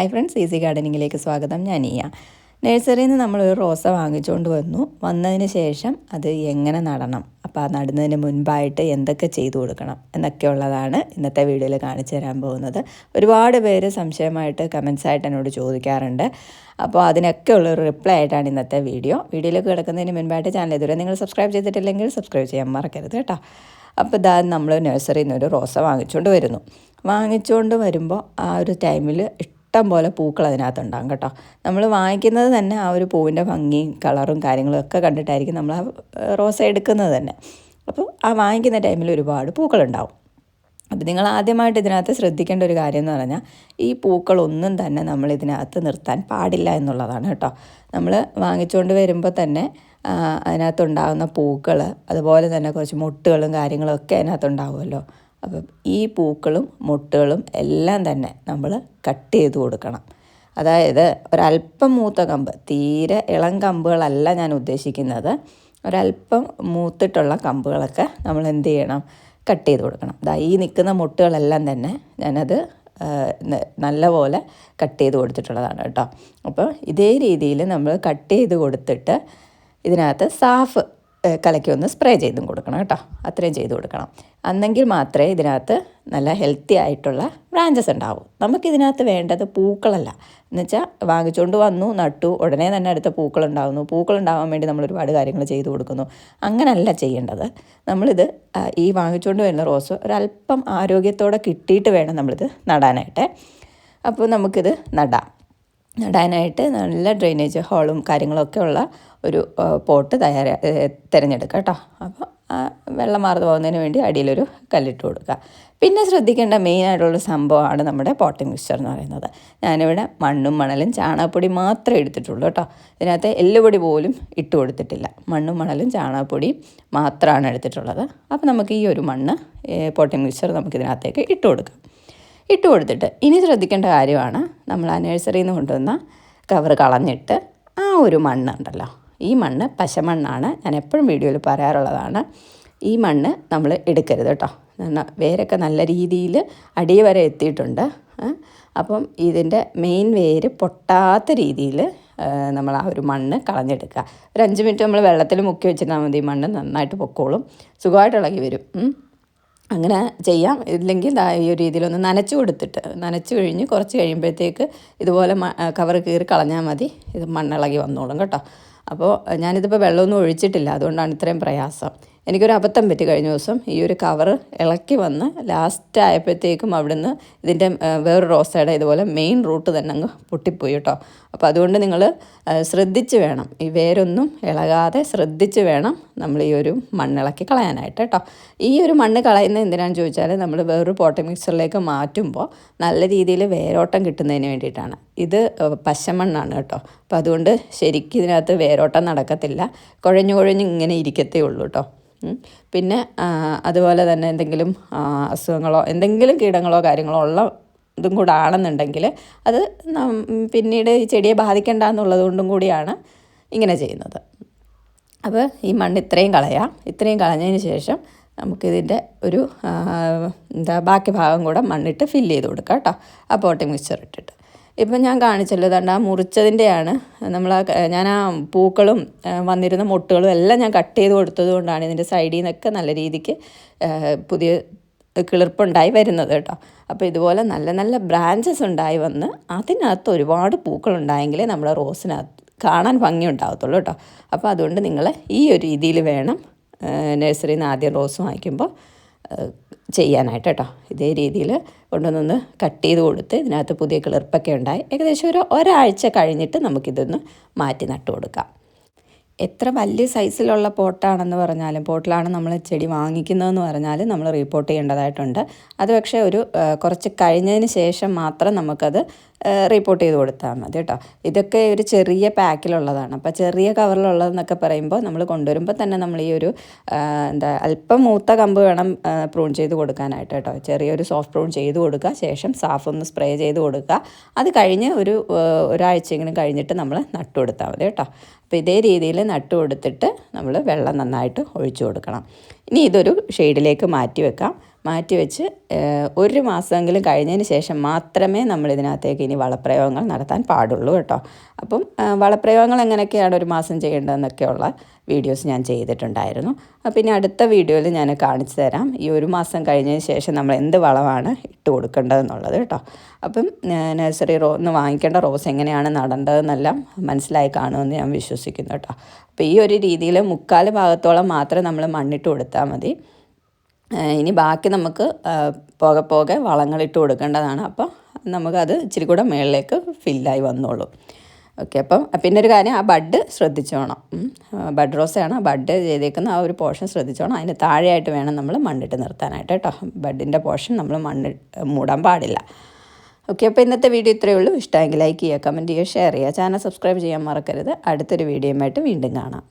Hi friends easy ഗാർഡനിങ്ങിലേക്ക് സ്വാഗതം. ഞാൻ ഈയ. നഴ്സറിയിൽ നിന്ന് നമ്മളൊരു റോസ വാങ്ങിച്ചുകൊണ്ട് വന്നു. വന്നതിന് ശേഷം അത് എങ്ങനെ നടണം? അപ്പോൾ ആ നടുന്നതിന് മുൻപായിട്ട് എന്തൊക്കെ ചെയ്തു കൊടുക്കണം എന്നൊക്കെയുള്ളതാണ് ഇന്നത്തെ വീഡിയോയിൽ കാണിച്ചു തരാൻ പോകുന്നത്. ഒരുപാട് പേര് സംശയമായിട്ട് കമൻസായിട്ട് എന്നോട് ചോദിക്കാറുണ്ട്. അപ്പോൾ അതിനൊക്കെ ഉള്ളൊരു റിപ്ലൈ ആയിട്ടാണ് ഇന്നത്തെ വീഡിയോ. വീഡിയോയിലേക്ക് കിടക്കുന്നതിന് മുൻപായിട്ട് ചാനൽ ഇതുവരെ നിങ്ങൾ സബ്സ്ക്രൈബ് ചെയ്തിട്ടില്ലെങ്കിൽ സബ്സ്ക്രൈബ് ചെയ്യാൻ മറക്കരുത് കേട്ടോ. അപ്പോൾ ഇതാ നമ്മൾ നഴ്സറിയിൽ നിന്ന് ഒരു റോസ വാങ്ങിച്ചുകൊണ്ട് വരുന്നു. വാങ്ങിച്ചുകൊണ്ട് വരുമ്പോൾ ആ ഒരു ടൈമിൽ ഇഷ്ടം പോലെ പൂക്കൾ അതിനകത്തുണ്ടാകും കേട്ടോ. നമ്മൾ വാങ്ങിക്കുന്നത് തന്നെ ആ ഒരു പൂവിന്റെ ഭംഗിയും കളറും കാര്യങ്ങളും ഒക്കെ കണ്ടിട്ടായിരിക്കും നമ്മൾ ആ റോസ എടുക്കുന്നത് തന്നെ. അപ്പോൾ ആ വാങ്ങിക്കുന്ന ടൈമിൽ ഒരുപാട് പൂക്കളുണ്ടാവും. അപ്പോൾ നിങ്ങൾ ആദ്യമായിട്ട് ഇതിനകത്ത് ശ്രദ്ധിക്കേണ്ട ഒരു കാര്യം എന്ന് പറഞ്ഞാൽ ഈ പൂക്കളൊന്നും തന്നെ നമ്മൾ ഇതിനകത്ത് നിർത്താൻ പാടില്ല എന്നുള്ളതാണ് കേട്ടോ. നമ്മൾ വാങ്ങിച്ചുകൊണ്ട് വരുമ്പോൾ തന്നെ അതിനകത്തുണ്ടാകുന്ന പൂക്കൾ അതുപോലെ തന്നെ കുറച്ച് മുട്ടുകളും കാര്യങ്ങളും ഒക്കെ അതിനകത്തുണ്ടാവുമല്ലോ. അപ്പം ഈ പൂക്കളും മുട്ടുകളും എല്ലാം തന്നെ നമ്മൾ കട്ട് ചെയ്ത് കൊടുക്കണം. അതായത് ഒരല്പം മൂത്ത കമ്പ് തീരെ ഇളം കമ്പുകളല്ല ഞാൻ ഉദ്ദേശിക്കുന്നത്. ഒരല്പം മൂത്തിട്ടുള്ള കമ്പുകളൊക്കെ നമ്മൾ എന്ത് ചെയ്യണം? കട്ട് ചെയ്ത് കൊടുക്കണം. ദാ ഈ നിൽക്കുന്ന മുട്ടുകളെല്ലാം തന്നെ ഞാനത് നല്ലപോലെ കട്ട് ചെയ്ത് കൊടുത്തിട്ടുള്ളതാണ് കേട്ടോ. അപ്പോൾ ഇതേ രീതിയിൽ നമ്മൾ കട്ട് ചെയ്ത് കൊടുത്തിട്ട് ഇതിനകത്ത് സാഫ് കലക്കി ഒന്ന് സ്പ്രേ ചെയ്തും കൊടുക്കണം കേട്ടോ. അത്രയും ചെയ്ത് കൊടുക്കണം. അന്നെങ്കിൽ മാത്രമേ ഇതിനകത്ത് നല്ല ഹെൽത്തി ആയിട്ടുള്ള ബ്രാഞ്ചസ് ഉണ്ടാവും. നമുക്കിതിനകത്ത് വേണ്ടത് പൂക്കളല്ല. എന്നുവെച്ചാൽ വാങ്ങിച്ചുകൊണ്ട് വന്നു നട്ടു ഉടനെ തന്നെ അടുത്ത പൂക്കൾ ഉണ്ടാകുന്നു പൂക്കൾ പൂക്കളുണ്ടാവാൻ വേണ്ടി നമ്മൾ ഒരുപാട് കാര്യങ്ങൾ ചെയ്തു കൊടുക്കുന്നു. അങ്ങനല്ല ചെയ്യേണ്ടത്. നമ്മളിത് ഈ വാങ്ങിച്ചുകൊണ്ട് വരുന്ന റോസ് ഒരല്പം ആരോഗ്യത്തോടെ കിട്ടിയിട്ട് വേണം നമ്മളിത് നടാനായിട്ട്. അപ്പോൾ നമുക്കിത് നടാം. നടാനായിട്ട് നല്ല ഡ്രെയിനേജ് ഹോളും കാര്യങ്ങളൊക്കെ ഉള്ള ഒരു പോട്ട് തയ്യാറാ തിരഞ്ഞെടുക്കുക കേട്ടോ. അപ്പോൾ വെള്ളം മാർന്നു പോകുന്നതിന് വേണ്ടി അടിയിലൊരു കല്ലിട്ട് കൊടുക്കുക. പിന്നെ ശ്രദ്ധിക്കേണ്ട മെയിനായിട്ടുള്ള സംഭവമാണ് നമ്മുടെ പോട്ടിംഗ് മിക്സ്ചർ എന്ന് പറയുന്നത്. ഞാനിവിടെ മണ്ണും മണലും ചാണകപ്പൊടി മാത്രമേ എടുത്തിട്ടുള്ളൂ കേട്ടോ. ഇതിനകത്ത് എല്ലുപൊടി പോലും ഇട്ട് കൊടുത്തിട്ടില്ല. മണ്ണും മണലും ചാണകപ്പൊടിയും മാത്രമാണ് എടുത്തിട്ടുള്ളത്. അപ്പോൾ നമുക്ക് ഈ ഒരു മണ്ണ് പോട്ടിംഗ് മിക്സ്ചർ നമുക്ക് ഇതിനകത്തേക്ക് ഇട്ട് കൊടുക്കാം. ഇട്ട് കൊടുത്തിട്ട് ഇനി ശ്രദ്ധിക്കേണ്ട കാര്യമാണ്. നമ്മൾ ആ നഴ്സറിയിൽ നിന്ന് കൊണ്ടുവന്ന കവർ കളഞ്ഞിട്ട് ആ ഒരു മണ്ണുണ്ടല്ലോ ഈ മണ്ണ് പശമണ്ണാണ്. ഞാൻ എപ്പോഴും വീഡിയോയിൽ പറയാറുള്ളതാണ്. ഈ മണ്ണ് നമ്മൾ എടുക്കരുത് കേട്ടോ. വേരൊക്കെ നല്ല രീതിയിൽ അടി വരെ എത്തിയിട്ടുണ്ട്. അപ്പം ഇതിന്റെ മെയിൻ വേര് പൊട്ടാത്ത രീതിയിൽ നമ്മൾ ആ ഒരു മണ്ണ് കളഞ്ഞെടുക്കുക. ഒരു അഞ്ച് മിനിറ്റ് നമ്മൾ വെള്ളത്തിൽ മുക്കി വെച്ചിരുന്നാൽ മതി മണ്ണ് നന്നായിട്ട് പൊക്കോളും. സുഖമായിട്ട് ഇളകി വരും. അങ്ങനെ ചെയ്യാം. ഇല്ലെങ്കിൽ ഈ ഒരു രീതിയിലൊന്ന് നനച്ചു കൊടുത്തിട്ട് നനച്ചു കഴിഞ്ഞ് കുറച്ച് കഴിയുമ്പോഴത്തേക്ക് ഇതുപോലെ കവർ കീറി കളഞ്ഞാൽ മതി. ഇത് മണ്ണിളകി വന്നോളും കേട്ടോ. അപ്പോൾ ഞാനിതിപ്പോൾ വെള്ളമൊന്നും ഒഴിച്ചിട്ടില്ല. അതുകൊണ്ടാണ് ഇത്രയും പ്രയാസം. എനിക്കൊരു അബദ്ധം പറ്റി കഴിഞ്ഞ ദിവസം ഈ ഒരു കവർ ഇളക്കി വന്ന് ലാസ്റ്റ് ആയപ്പോഴത്തേക്കും അവിടുന്ന് ഇതിന്റെ വേറൊരു റോസയുടെ ഇതുപോലെ മെയിൻ റൂട്ട് തന്നെ അങ്ങ് പൊട്ടിപ്പോയി കേട്ടോ. അപ്പോൾ അതുകൊണ്ട് നിങ്ങൾ ശ്രദ്ധിച്ച് വേണം. ഈ വേരൊന്നും ഇളകാതെ ശ്രദ്ധിച്ച് വേണം നമ്മൾ ഈ ഒരു മണ്ണിളക്കി കളയാനായിട്ട് കേട്ടോ. ഈ ഒരു മണ്ണ് കളയുന്നത് എന്തിനാണെന്ന് ചോദിച്ചാൽ നമ്മൾ വേറൊരു പോട്ടി മിക്സറിലേക്ക് മാറ്റുമ്പോൾ നല്ല രീതിയിൽ വേരോട്ടം കിട്ടുന്നതിന് വേണ്ടിയിട്ടാണ്. ഇത് പശമണ്ണാണ് കേട്ടോ. അപ്പോൾ അതുകൊണ്ട് ശരിക്കും ഇതിനകത്ത് വേരോട്ടം നടക്കത്തില്ല. കുഴഞ്ഞു കുഴഞ്ഞ് ഇങ്ങനെ ഇരിക്കത്തേ ഉള്ളൂ കേട്ടോ. പിന്നെ അതുപോലെ തന്നെ എന്തെങ്കിലും അസുഖങ്ങളോ എന്തെങ്കിലും കീടങ്ങളോ കാര്യങ്ങളോ ഉള്ള ഇതും കൂടെ ആണെന്നുണ്ടെങ്കിൽ അത് പിന്നീട് ഈ ചെടിയെ ബാധിക്കേണ്ട എന്നുള്ളത് കൊണ്ടും കൂടിയാണ് ഇങ്ങനെ ചെയ്യുന്നത്. അപ്പോൾ ഈ മണ്ണ് ഇത്രയും കളയാം. ഇത്രയും കളഞ്ഞതിന് ശേഷം നമുക്കിതിന്റെ ഒരു എന്താ ബാക്കി ഭാഗം കൂടെ മണ്ണിട്ട് ഫില്ല് ചെയ്ത് കൊടുക്കാം കേട്ടോ. ആ പോട്ടിംഗ് മിക്സ്ചർ ഇട്ടിട്ട്. ഇപ്പം ഞാൻ കാണിച്ചല്ലോ തണ്ട ആ മുറിച്ചതിന്റെയാണ്. നമ്മൾ ആ ഞാൻ ആ പൂക്കളും വന്നിരുന്ന മുട്ടുകളും എല്ലാം ഞാൻ കട്ട് ചെയ്ത് കൊടുത്തത് കൊണ്ടാണ് ഇതിന്റെ സൈഡിൽ നിന്നൊക്കെ നല്ല രീതിക്ക് പുതിയ കിളിർപ്പുണ്ടായി വരുന്നത് കേട്ടോ. അപ്പോൾ ഇതുപോലെ നല്ല നല്ല ബ്രാഞ്ചസ് ഉണ്ടായി വന്ന് അതിനകത്ത് ഒരുപാട് പൂക്കളുണ്ടായെങ്കിലേ നമ്മുടെ റോസിനകത്ത് കാണാൻ ഭംഗി ഉണ്ടാകത്തുള്ളൂ കേട്ടോ. അപ്പോൾ അതുകൊണ്ട് നിങ്ങൾ ഈ ഒരു രീതിയിൽ വേണം നഴ്സറിയിൽ നിന്ന് ആദ്യം റോസ് വാങ്ങിക്കുമ്പോൾ ചെയ്യാനായിട്ട് കേട്ടോ. ഇതേ രീതിയിൽ കൊണ്ടുവന്നൊന്ന് കട്ട് ചെയ്ത് കൊടുത്ത് ഇതിനകത്ത് പുതിയ കിളിർപ്പൊക്കെ ഉണ്ടായി. ഏകദേശം ഒരു ഒരാഴ്ച കഴിഞ്ഞിട്ട് നമുക്കിതൊന്ന് മാറ്റി നട്ടു കൊടുക്കാം. എത്ര വലിയ സൈസിലുള്ള പോട്ടാണെന്ന് പറഞ്ഞാലും പോട്ടിലാണ് നമ്മൾ ചെടി വാങ്ങിക്കുന്നതെന്ന് പറഞ്ഞാലും നമ്മൾ റിപ്പോർട്ട് ചെയ്യേണ്ടതായിട്ടുണ്ട്. അത് പക്ഷേ ഒരു കുറച്ച് കഴിഞ്ഞതിന് ശേഷം മാത്രം നമുക്കത് റിപ്പോർട്ട് ചെയ്ത് കൊടുത്താൽ മതി കേട്ടോ. ഇതൊക്കെ ഒരു ചെറിയ പാക്കിലുള്ളതാണ്. അപ്പോൾ ചെറിയ കവറിലുള്ളതെന്നൊക്കെ പറയുമ്പോൾ നമ്മൾ കൊണ്ടുവരുമ്പോൾ തന്നെ നമ്മൾ ഈ ഒരു എന്താ അല്പം മൂത്ത കമ്പ് വേണം പ്രൂൺ ചെയ്ത് കൊടുക്കാനായിട്ട് കേട്ടോ. ചെറിയൊരു സോഫ്റ്റ് പ്രൂൺ ചെയ്ത് കൊടുക്കുക ശേഷം സാഫ് ഒന്ന് സ്പ്രേ ചെയ്ത് കൊടുക്കുക. അത് കഴിഞ്ഞ് ഒരു ഒരാഴ്ചയെങ്കിലും കഴിഞ്ഞിട്ട് നമ്മൾ നട്ടു കൊടുത്താൽ മതി കേട്ടോ. അപ്പോൾ ഇതേ രീതിയിൽ നട്ടു കൊടുത്തിട്ട് നമ്മൾ വെള്ളം നന്നായിട്ട് ഒഴിച്ചു കൊടുക്കണം. ഇനി ഇതൊരു ഷെയ്ഡിലേക്ക് മാറ്റി വെക്കാം. മാറ്റി വെച്ച് ഒരു മാസമെങ്കിലും കഴിഞ്ഞതിന് ശേഷം മാത്രമേ നമ്മൾ ഇതിനകത്തേക്ക് ഇനി വളപ്രയോഗങ്ങൾ നടത്താൻ പാടുള്ളൂ കേട്ടോ. അപ്പം വളപ്രയോഗങ്ങൾ എങ്ങനെയൊക്കെയാണ് ഒരു മാസം ചെയ്യേണ്ടതെന്നൊക്കെയുള്ള വീഡിയോസ് ഞാൻ ചെയ്തിട്ടുണ്ടായിരുന്നു. അപ്പം പിന്നെ അടുത്ത വീഡിയോയിൽ ഞാൻ കാണിച്ചു തരാം. ഈ ഒരു മാസം കഴിഞ്ഞതിന് ശേഷം നമ്മൾ എന്ത് വളമാണ് ഇട്ട് കൊടുക്കേണ്ടതെന്നുള്ളത് കേട്ടോ. അപ്പം നഴ്സറി റോ ഒന്ന് വാങ്ങിക്കേണ്ട റോസ് എങ്ങനെയാണ് നടേണ്ടതെന്നെല്ലാം മനസ്സിലായി കാണുമെന്ന് ഞാൻ വിശ്വസിക്കുന്നു കേട്ടോ. അപ്പോൾ ഈ ഒരു രീതിയിൽ മുക്കാൽ ഭാഗത്തോളം മാത്രം നമ്മൾ മണ്ണിട്ട് കൊടുത്താൽ മതി. ഇനി ബാക്കി നമുക്ക് പോകെ പോകെ വളങ്ങളിട്ട് കൊടുക്കേണ്ടതാണ്. അപ്പോൾ നമുക്കത് ഇച്ചിരി കൂടെ മുകളിലേക്ക് ഫില്ലായി വന്നോളൂ. ഓക്കെ അപ്പം പിന്നെ ഒരു കാര്യം ആ ബഡ് ശ്രദ്ധിച്ചോണം. ബഡ് റോസയാണ് ബഡ് ചെയ്തേക്കുന്ന ആ ഒരു പോർഷൻ ശ്രദ്ധിച്ചോണം. അതിന് താഴെയായിട്ട് വേണം നമ്മൾ മണ്ണിട്ട് നിർത്താനായിട്ട് കേട്ടോ. ബഡിന്റെ പോർഷൻ നമ്മൾ മണ്ണ് മൂടാൻ പാടില്ല. ഓക്കെ അപ്പോൾ ഇന്നത്തെ വീഡിയോ ഇത്രയേ ഉള്ളൂ. ഇഷ്ടമെങ്കിൽ ലൈക്ക് ചെയ്യുക കമന്റ് ചെയ്യുക ഷെയർ ചെയ്യുക. ചാനൽ സബ്സ്ക്രൈബ് ചെയ്യാൻ മറക്കരുത്. അടുത്തൊരു വീഡിയോയുമായിട്ട് വീണ്ടും കാണാം.